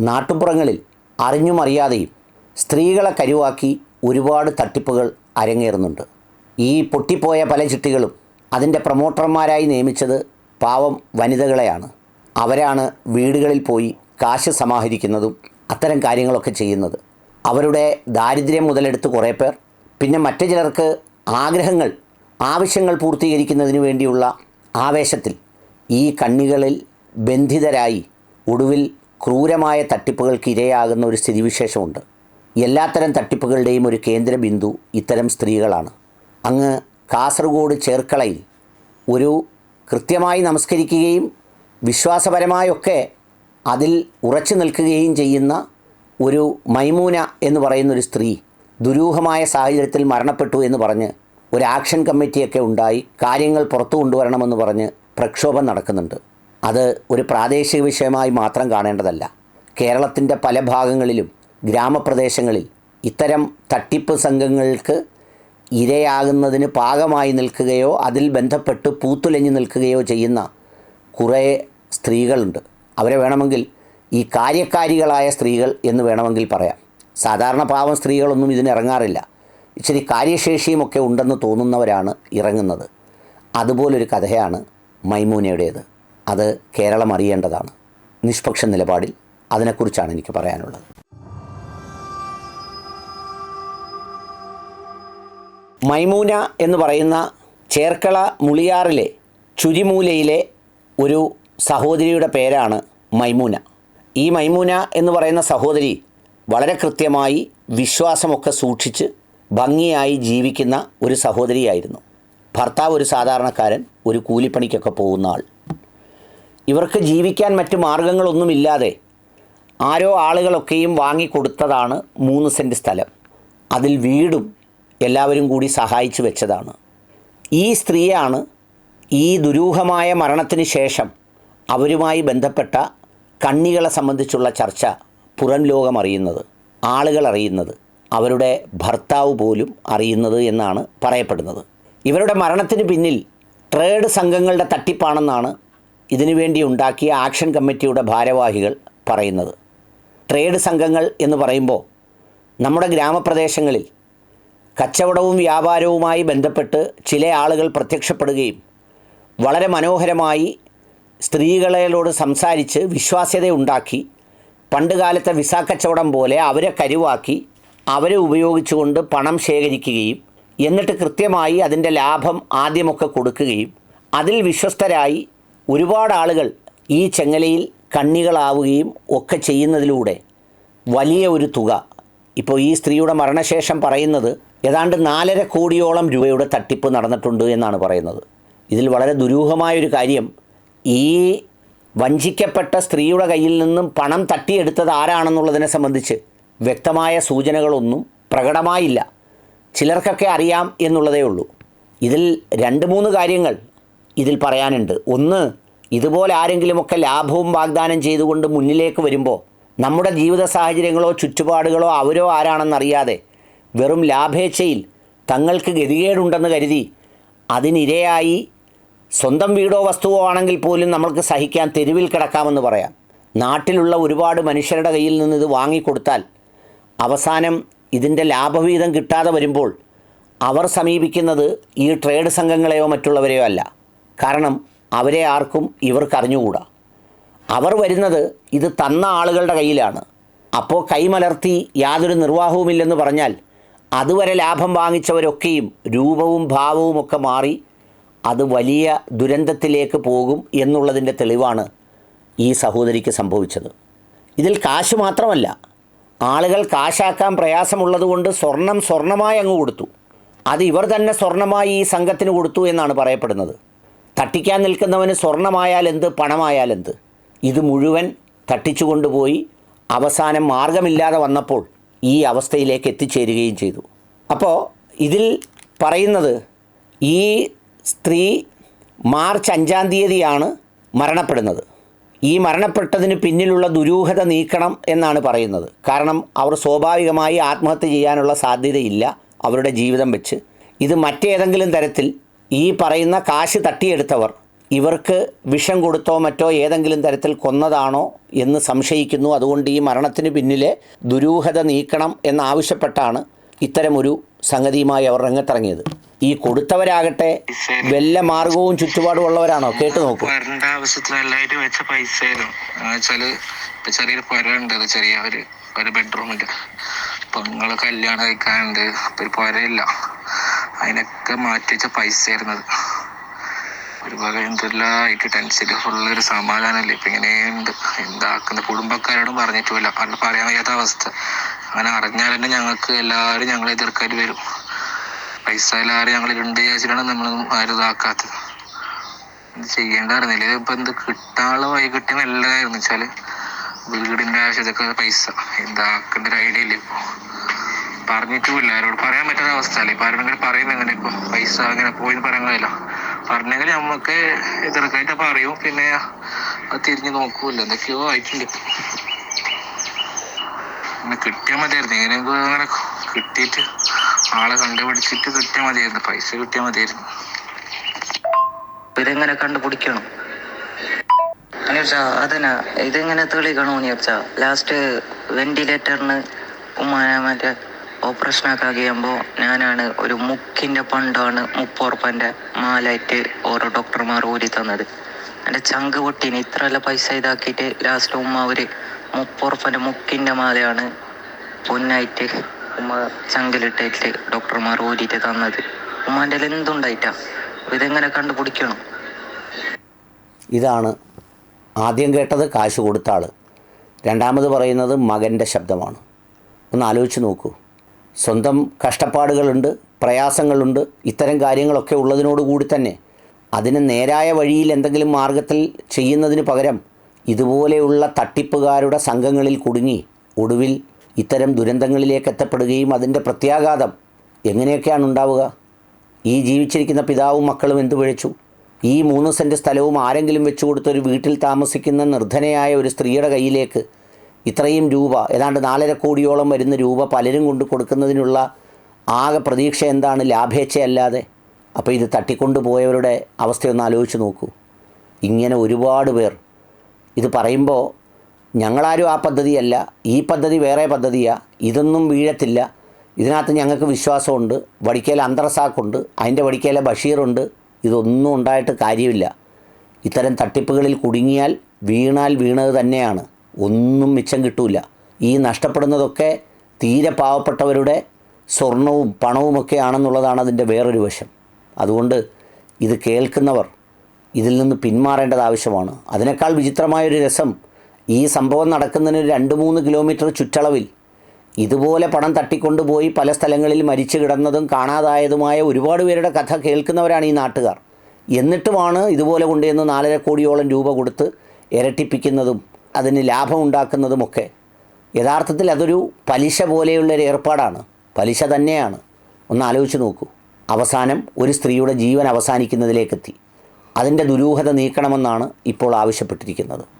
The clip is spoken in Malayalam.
നാട്ടുപുറങ്ങളിൽ അറിഞ്ഞുമറിയാതെയും സ്ത്രീകളെ കരുവാക്കി ഒരുപാട് തട്ടിപ്പുകൾ അരങ്ങേറുന്നുണ്ട്. ഈ പൊട്ടിപ്പോയ പല ചിട്ടികളും അതിന്റെ പ്രൊമോട്ടർമാരായി നിയമിച്ചത് പാവം വനിതകളെയാണ്. അവരാണ് വീടുകളിൽ പോയി കാശ് സമാഹരിക്കുന്നതും അത്തരം കാര്യങ്ങളൊക്കെ ചെയ്യുന്നത്. അവരുടെ ദാരിദ്ര്യം മുതലെടുത്ത് കുറേ പേർ. പിന്നെ മറ്റു ചിലർക്ക് ആഗ്രഹങ്ങൾ ആവശ്യങ്ങൾ പൂർത്തീകരിക്കുന്നതിന് വേണ്ടിയുള്ള ആവേശത്തിൽ ഈ കണ്ണികളിൽ ബന്ധിതരായി ഒടുവിൽ ക്രൂരമായ തട്ടിപ്പുകൾക്ക് ഇരയാകുന്ന ഒരു സ്ഥിതിവിശേഷമുണ്ട്. എല്ലാത്തരം തട്ടിപ്പുകളുടെയും ഒരു കേന്ദ്ര ബിന്ദു ഇത്തരം സ്ത്രീകളാണ്. അങ്ങ് കാസർഗോഡ് ചേർക്കളയിൽ ഒരു കൃത്യമായി നമസ്കരിക്കുകയും വിശ്വാസപരമായൊക്കെ അതിൽ ഉറച്ചു നിൽക്കുകയും ചെയ്യുന്ന ഒരു മൈമൂന എന്ന് പറയുന്നൊരു സ്ത്രീ ദുരൂഹമായ സാഹചര്യത്തിൽ മരണപ്പെട്ടു എന്ന് പറഞ്ഞ് ഒരു ആക്ഷൻ കമ്മിറ്റിയൊക്കെ ഉണ്ടായി കാര്യങ്ങൾ പുറത്തു കൊണ്ടുവരണമെന്ന് പറഞ്ഞ് പ്രക്ഷോഭം നടക്കുന്നുണ്ട്. അത് ഒരു പ്രാദേശിക വിഷയമായി മാത്രം കാണേണ്ടതല്ല. കേരളത്തിന്റെ പല ഭാഗങ്ങളിലും ഗ്രാമപ്രദേശങ്ങളിൽ ഇത്തരം തട്ടിപ്പ് സംഘങ്ങൾക്ക് ഇരയാകുന്നതിന് പാകമായി നിൽക്കുകയോ അതിൽ ബന്ധപ്പെട്ട് പൂത്തുലഞ്ഞു നിൽക്കുകയോ ചെയ്യുന്ന കുറേ സ്ത്രീകളുണ്ട്. അവരെ വേണമെങ്കിൽ ഈ കാര്യക്കാരികളായ സ്ത്രീകൾ എന്ന് വേണമെങ്കിൽ പറയാം. സാധാരണ പാവം സ്ത്രീകളൊന്നും ഇതിനിറങ്ങാറില്ല ഇച്ചിരി കാര്യശേഷിയുമൊക്കെ ഉണ്ടെന്ന് തോന്നുന്നവരാണ് ഇറങ്ങുന്നത്. അതുപോലൊരു കഥയാണ് മൈമൂനയുടേത്. അത് കേരളം അറിയേണ്ടതാണ്. നിഷ്പക്ഷ നിലപാടിൽ അതിനെക്കുറിച്ചാണ് എനിക്ക് പറയാനുള്ളത്. മൈമൂന എന്ന് പറയുന്ന ചേർക്കള മുളിയാറിലെ ചുരിമൂലയിലെ ഒരു സഹോദരിയുടെ പേരാണ് മൈമൂന. ഈ മൈമൂന എന്ന് പറയുന്ന സഹോദരി വളരെ കൃത്യമായി വിശ്വാസമൊക്കെ സൂക്ഷിച്ച് ഭംഗിയായി ജീവിക്കുന്ന ഒരു സഹോദരിയായിരുന്നു. ഭർത്താവ് ഒരു സാധാരണക്കാരൻ ഒരു കൂലിപ്പണിക്കൊക്കെ പോകുന്ന ആൾ. ഇവർക്ക് ജീവിക്കാൻ മറ്റു മാർഗങ്ങളൊന്നുമില്ലാതെ ആരോ ആളുകളൊക്കെയും വാങ്ങിക്കൊടുത്തതാണ് മൂന്ന് സെന്റ് സ്ഥലം. അതിൽ വീടും എല്ലാവരും കൂടി സഹായിച്ചു വെച്ചതാണ്. ഈ സ്ത്രീയാണ് ഈ ദുരൂഹമായ മരണത്തിന് ശേഷം അവരുമായി ബന്ധപ്പെട്ട കണ്ണികളെ സംബന്ധിച്ചുള്ള ചർച്ച പുറം ലോകം അറിയുന്നത് ആളുകൾ അറിയുന്നത് അവരുടെ ഭർത്താവ് പോലും അറിയുന്നത് എന്നാണ് പറയപ്പെടുന്നത്. ഇവരുടെ മരണത്തിന് പിന്നിൽ ട്രേഡ് സംഘങ്ങളുടെ തട്ടിപ്പാണെന്നാണ് ഇതിനുവേണ്ടി ഉണ്ടാക്കിയ ആക്ഷൻ കമ്മിറ്റിയുടെ ഭാരവാഹികൾ പറയുന്നത്. ട്രേഡ് സംഘങ്ങൾ എന്ന് പറയുമ്പോൾ നമ്മുടെ ഗ്രാമപ്രദേശങ്ങളിൽ കച്ചവടവും വ്യാപാരവുമായി ബന്ധപ്പെട്ട് ചില ആളുകൾ പ്രത്യക്ഷപ്പെടുകയും വളരെ മനോഹരമായി സ്ത്രീകളോട് സംസാരിച്ച് വിശ്വാസ്യത ഉണ്ടാക്കി പണ്ട് കാലത്തെ വിസ കച്ചവടം പോലെ അവരെ കരുവാക്കി അവരെ ഉപയോഗിച്ചുകൊണ്ട് പണം ശേഖരിക്കുകയും എന്നിട്ട് കൃത്യമായി അതിന്റെ ലാഭം ആദ്യമൊക്കെ കൊടുക്കുകയും അതിൽ വിശ്വസ്തരായി ഒരുപാട് ആളുകൾ ഈ ചെങ്ങലയിൽ കണ്ണികളാവുകയും ഒക്കെ ചെയ്യുന്നതിലൂടെ വലിയ ഒരു തുക. ഇപ്പോൾ ഈ സ്ത്രീയുടെ മരണശേഷം പറയുന്നത് ഏതാണ്ട് നാലര കോടിയോളം രൂപയുടെ തട്ടിപ്പ് നടന്നിട്ടുണ്ട് എന്നാണ് പറയുന്നത്. ഇതിൽ വളരെ ദുരൂഹമായൊരു കാര്യം ഈ വഞ്ചിക്കപ്പെട്ട സ്ത്രീയുടെ കയ്യിൽ നിന്നും പണം തട്ടിയെടുത്തത് ആരാണെന്നുള്ളതിനെ സംബന്ധിച്ച് വ്യക്തമായ സൂചനകളൊന്നും പ്രകടമായില്ല. ചിലർക്കൊക്കെ അറിയാം എന്നുള്ളതേ ഉള്ളൂ. ഇതിൽ രണ്ട് മൂന്ന് കാര്യങ്ങൾ ഇതിൽ പറയാനുണ്ട്. ഒന്ന് ഇതുപോലെ ആരെങ്കിലുമൊക്കെ ലാഭവും വാഗ്ദാനം ചെയ്തുകൊണ്ട് മുന്നിലേക്ക് വരുമ്പോൾ നമ്മുടെ ജീവിത സാഹചര്യങ്ങളോ ചുറ്റുപാടുകളോ അവരോ ആരാണെന്നറിയാതെ വെറും ലാഭേച്ഛയിൽ തങ്ങൾക്ക് ഗതികേടുണ്ടെന്ന് കരുതി അതിനിരയായി സ്വന്തം വീടോ വസ്തുവോ ആണെങ്കിൽ പോലും നമ്മൾക്ക് സഹിക്കാൻ തെരുവിൽ കിടക്കാമെന്ന് പറയാം. നാട്ടിലുള്ള ഒരുപാട് മനുഷ്യരുടെ കയ്യിൽ നിന്ന് ഇത് വാങ്ങിക്കൊടുത്താൽ അവസാനം ഇതിന്റെ ലാഭവീതം കിട്ടാതെ വരുമ്പോൾ അവർ സമീപിക്കുന്നത് ഈ ട്രേഡ് സംഘങ്ങളെയോ മറ്റുള്ളവരെയോ അല്ല. കാരണം അവരെ ആർക്കും ഇവർക്ക് അറിഞ്ഞുകൂടാ. അവർ വരുന്നത് ഇത് തന്ന ആളുകളുടെ കയ്യിലാണ്. അപ്പോൾ കൈമലർത്തി യാതൊരു നിർവാഹവുമില്ലെന്ന് പറഞ്ഞാൽ അതുവരെ ലാഭം വാങ്ങിച്ചവരൊക്കെയും രൂപവും ഭാവവും ഒക്കെ മാറി അത് വലിയ ദുരന്തത്തിലേക്ക് പോകും എന്നുള്ളതിന്റെ തെളിവാണ് ഈ സഹോദരിക്ക് സംഭവിച്ചത്. ഇതിൽ കാശ് മാത്രമല്ല ആളുകൾ കാശാക്കാൻ പ്രയാസമുള്ളതുകൊണ്ട് സ്വർണം സ്വർണമായി അങ്ങ് കൊടുത്തു. അത് ഇവർ തന്നെ സ്വർണമായി ഈ സംഘത്തിന് കൊടുത്തു എന്നാണ് പറയപ്പെടുന്നത്. തട്ടിക്കാൻ നിൽക്കുന്നവന് സ്വർണമായാലെന്ത് പണമായാലെന്ത്? ഇത് മുഴുവൻ തട്ടിച്ചു കൊണ്ടുപോയി അവസാനം മാർഗമില്ലാതെ വന്നപ്പോൾ ഈ അവസ്ഥയിലേക്ക് എത്തിച്ചേരുകയും ചെയ്തു. അപ്പോൾ ഇതിൽ പറയുന്നത് ഈ സ്ത്രീ മാർച്ച് അഞ്ചാം തീയതിയാണ് മരണപ്പെടുന്നത്. ഈ മരണപ്പെട്ടതിന് പിന്നിലുള്ള ദുരൂഹത നീക്കണം എന്നാണ് പറയുന്നത്. കാരണം അവർ സ്വാഭാവികമായി ആത്മഹത്യ ചെയ്യാനുള്ള സാധ്യതയില്ല അവരുടെ ജീവിതം വെച്ച്. ഇത് മറ്റേതെങ്കിലും തരത്തിൽ ഈ പറയുന്ന കാശ് തട്ടിയെടുത്തവർ ഇവർക്ക് വിഷം കൊടുത്തോ മറ്റോ ഏതെങ്കിലും തരത്തിൽ കൊന്നതാണോ എന്ന് സംശയിക്കുന്നു. അതുകൊണ്ട് ഈ മരണത്തിന് പിന്നിലെ ദുരൂഹത നീക്കണം എന്നാവശ്യപ്പെട്ടാണ് ഇത്തരമൊരു സംഗതിയുമായി അവർ രംഗത്തിറങ്ങിയത്. ഈ കൊടുത്തവരാകട്ടെ വല്ല മാർഗവും ചുറ്റുപാടും ഉള്ളവരാണോ കേട്ടു നോക്കൂ. വരണ്ട ആവശ്യത്തിനല്ലായിട്ട് വെച്ച പൈസ ആയിരുന്നു വെച്ചാൽ ചെറിയൊരു ചെറിയ ഒരു നിങ്ങൾ കല്യാണം കഴിക്കാനുണ്ട്. ഒരു പുരയില്ല. അതിനൊക്കെ മാറ്റി വെച്ച പൈസ ആയിരുന്നത് ഒരുപാട് എന്തെല്ലാമായിട്ട് ടെൻഷൻ ഫുള്ള് ഒരു സമാധാനമല്ലേ ഇപ്പൊ ഇങ്ങനെയുണ്ട് എന്താക്കുന്ന കുടുംബക്കാരോടും പറഞ്ഞിട്ടുമില്ല. കാരണം പറയാൻ വയ്യാത്ത അവസ്ഥ. അങ്ങനെ അറിഞ്ഞാൽ തന്നെ ഞങ്ങൾക്ക് എല്ലാവരും ഞങ്ങളെ എതിർക്കാൻ വരും. പൈസ എല്ലാവരും ഞങ്ങൾ ഉണ്ട് വിചാരിച്ചിട്ടാണ് നമ്മളൊന്നും ആരും ഇതാക്കാത്തത്. ഇത് ചെയ്യേണ്ട അറിഞ്ഞില്ല. ഇതിപ്പോ എന്ത് കിട്ടാനുള്ള വഴി കിട്ടിയ നല്ലതായിരുന്നു വെച്ചാൽ വീടിന്റെ ആവശ്യത്തൊക്കെ പൈസ. എന്താക്കേണ്ട ഒരു ഐഡിയ ഇല്ല ഇപ്പൊ. പറഞ്ഞിട്ടുമില്ല. ആരോട് പറയാൻ പറ്റാത്ത അവസ്ഥ. അല്ലേ? ഇപ്പൊ ആരോടെങ്കിലും പറയുന്നത് എങ്ങനെ ഇപ്പൊ പൈസ അങ്ങനെ പോയി പറയാൻ കഴിയില്ല. പറഞ്ഞെങ്കിൽ നമുക്ക് എതിർക്കായിട്ട് പറയും. പിന്നെ അത് തിരിഞ്ഞു നോക്കൂല എന്തൊക്കെയോ ആയിട്ടുണ്ട്. പിന്നെ കിട്ടിയാൽ മതിയായിരുന്നു. എങ്ങനെയെങ്കിലും അങ്ങനെ കിട്ടിയിട്ട് ആളെ കണ്ടുപിടിച്ചിട്ട് കിട്ടിയാൽ മതിയായിരുന്നു. പൈസ കിട്ടിയാൽ മതിയായിരുന്നു. ഇതെങ്ങനെ കണ്ടുപിടിക്കണം? അതന്നെ. ഇതെങ്ങനെ തെളിയിക്കണോ നീർച്ച ലാസ്റ്റ് വെന്റിലേറ്ററിന് ഉമ്മാനെ മറ്റേ ഓപ്പറേഷൻ ഒക്കെ കഴിയുമ്പോൾ ഞാനാണ് ഒരു മുക്കിന്റെ പണ്ടാണ് മുപ്പുറപ്പന്റെ മാലായിട്ട് ഓരോ ഡോക്ടർമാർ ഊരി തന്നത്. എന്റെ ചങ്ക് പൊട്ടീന് ഇത്രയല്ല പൈസ ഇതാക്കിയിട്ട് ലാസ്റ്റ് ഉമ്മ അവർ മുപ്പുറപ്പന്റെ മുക്കിന്റെ മാലയാണ് പൊന്നായിട്ട് ഉമ്മ ചങ്കിലിട്ടിട്ട് ഡോക്ടർമാർ ഊരിയിട്ട് തന്നത്. ഉമ്മാന്റെ എന്തുണ്ടായിട്ടാ? ഇതെങ്ങനെ കണ്ടുപിടിക്കണം? ഇതാണ് ആദ്യം കേട്ടത് കാശ് കൊടുത്ത ആൾ രണ്ടാമത് പറയുന്നത് മകന്റെ ശബ്ദമാണ്. ഒന്ന് ആലോചിച്ച് നോക്കൂ. സ്വന്തം കഷ്ടപ്പാടുകളുണ്ട് പ്രയാസങ്ങളുണ്ട് ഇത്തരം കാര്യങ്ങളൊക്കെ ഉള്ളതിനോടുകൂടി തന്നെ. അതിന് നേരായ വഴിയിൽ എന്തെങ്കിലും മാർഗത്തിൽ ചെയ്യുന്നതിന് പകരം ഇതുപോലെയുള്ള തട്ടിപ്പുകാരുടെ സംഘങ്ങളിൽ കുടുങ്ങി ഒടുവിൽ ഇത്തരം ദുരന്തങ്ങളിലേക്ക് എത്തപ്പെടുകയും അതിന്റെ പ്രത്യാഘാതം എങ്ങനെയൊക്കെയാണ് ഉണ്ടാവുക? ഈ ജീവിച്ചിരിക്കുന്ന പിതാവും മക്കളും എന്തു പിഴച്ചു? ഈ മൂന്ന് സെന്റ് സ്ഥലവും ആരെങ്കിലും വെച്ചു കൊടുത്തൊരു വീട്ടിൽ താമസിക്കുന്ന നിർധനയായ ഒരു സ്ത്രീയുടെ കയ്യിലേക്ക് ഇത്രയും രൂപ ഏതാണ്ട് നാലര കോടിയോളം വരുന്ന രൂപ പലരും കൊണ്ട് കൊടുക്കുന്നതിനുള്ള ആകെ പ്രതീക്ഷ എന്താണ്? ലാഭേച്ഛയല്ലാതെ. അപ്പോൾ ഇത് തട്ടിക്കൊണ്ടുപോയവരുടെ അവസ്ഥയൊന്ന് ആലോചിച്ച് നോക്കൂ. ഇങ്ങനെ ഒരുപാട് പേർ. ഇത് പറയുമ്പോൾ ഞങ്ങളാരും ആ പദ്ധതിയല്ല ഈ പദ്ധതി വേറെ പദ്ധതിയാണ് ഇതൊന്നും വീഴത്തില്ല. ഇതിനകത്ത് ഞങ്ങൾക്ക് വിശ്വാസമുണ്ട് വടിക്കേല അന്തർസാക്കുണ്ട് അതിന്റെ വടിക്കേല ബഷീറുണ്ട്. ഇതൊന്നും ഉണ്ടായിട്ട് കാര്യമില്ല. ഇത്തരം തട്ടിപ്പുകളിൽ കുടുങ്ങിയാൽ വീണാൽ വീണത് തന്നെയാണ്. ഒന്നും മിച്ചം കിട്ടൂല. ഈ നഷ്ടപ്പെടുന്നതൊക്കെ തീരെ പാവപ്പെട്ടവരുടെ സ്വർണവും പണവുമൊക്കെ ആണെന്നുള്ളതാണ് അതിന്റെ വേറൊരു വശം. അതുകൊണ്ട് ഇത് കേൾക്കുന്നവർ ഇതിൽ നിന്ന് പിന്മാറേണ്ടത് ആവശ്യമാണ്. അതിനേക്കാൾ വിചിത്രമായൊരു രസം ഈ സംഭവം നടക്കുന്നതിന് രണ്ട് മൂന്ന് കിലോമീറ്റർ ചുറ്റളവിൽ ഇതുപോലെ പണം തട്ടിക്കൊണ്ടുപോയി പല സ്ഥലങ്ങളിൽ മരിച്ചു കിടന്നതും കാണാതായതുമായ ഒരുപാട് പേരുടെ കഥ കേൾക്കുന്നവരാണ് ഈ നാട്ടുകാർ. എന്നിട്ടുമാണ് ഇതുപോലെ കൊണ്ടുവന്ന് നാലര കോടിയോളം രൂപ കൊടുത്ത് ഇരട്ടിപ്പിക്കുന്നതും അതിന് ലാഭം ഉണ്ടാക്കുന്നതുമൊക്കെ യഥാർത്ഥത്തിൽ അതൊരു പലിശ പോലെയുള്ള ഒരു ഏർപ്പാടാണ്. പലിശ തന്നെയാണ്. ഒന്ന് ആലോചിച്ച് നോക്കൂ. അവസാനം ഒരു സ്ത്രീയുടെ ജീവൻ അവസാനിക്കുന്നതിലേക്കെത്തി. അതിന്റെ ദുരൂഹത നീക്കണമെന്നാണ് ഇപ്പോൾ ആവശ്യപ്പെട്ടിരിക്കുന്നത്.